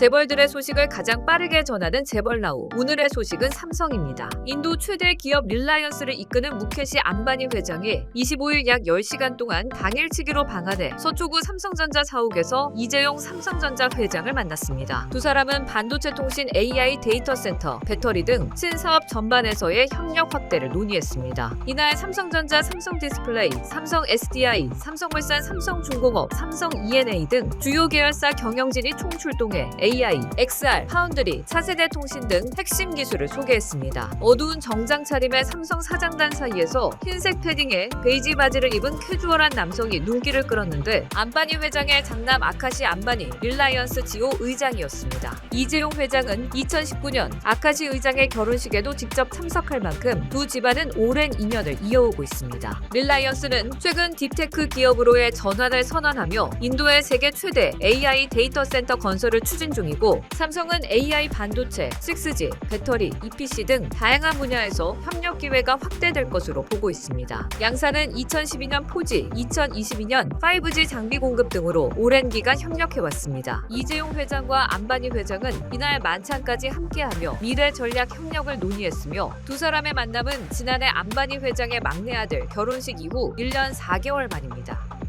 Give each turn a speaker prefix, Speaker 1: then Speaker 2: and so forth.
Speaker 1: 재벌들의 소식을 가장 빠르게 전하는 재벌나우. 오늘의 소식은 삼성입니다. 인도 최대 기업 릴라이언스를 이끄는 무케시 안바니 회장이 25일 약 10시간 동안 당일치기로 방한해 서초구 삼성전자 사옥에서 이재용 삼성전자 회장을 만났습니다. 두 사람은 반도체 통신 AI 데이터 센터, 배터리 등 신사업 전반에서의 협력 확대를 논의했습니다. 이날 삼성전자, 삼성디스플레이, 삼성 SDI, 삼성물산, 삼성중공업, 삼성 E&A 등 주요 계열사 경영진이 총출동해 AI, XR, 파운드리, 차세대 통신 등 핵심 기술을 소개했습니다. 어두운 정장 차림의 삼성 사장단 사이에서 흰색 패딩에 베이지 바지를 입은 캐주얼한 남성이 눈길을 끌었는데 안바니 회장의 장남 아카시 안바니 릴라이언스 지오 의장이었습니다. 이재용 회장은 2019년 아카시 의장의 결혼식에도 직접 참석할 만큼 두 집안은 오랜 인연을 이어오고 있습니다. 릴라이언스는 최근 딥테크 기업으로의 전환을 선언하며 인도의 세계 최대 AI 데이터 센터 건설을 추진 중 이고 삼성은 AI 반도체, 6G, 배터리, EPC 등 다양한 분야에서 협력 기회가 확대될 것으로 보고 있습니다. 양사는 2012년 포지, 2022년 5G 장비 공급 등으로 오랜 기간 협력해왔습니다. 이재용 회장과 안바니 회장은 이날 만찬까지 함께하며 미래 전략 협력을 논의했으며 두 사람의 만남은 지난해 안바니 회장의 막내 아들 결혼식 이후 1년 4개월 만입니다.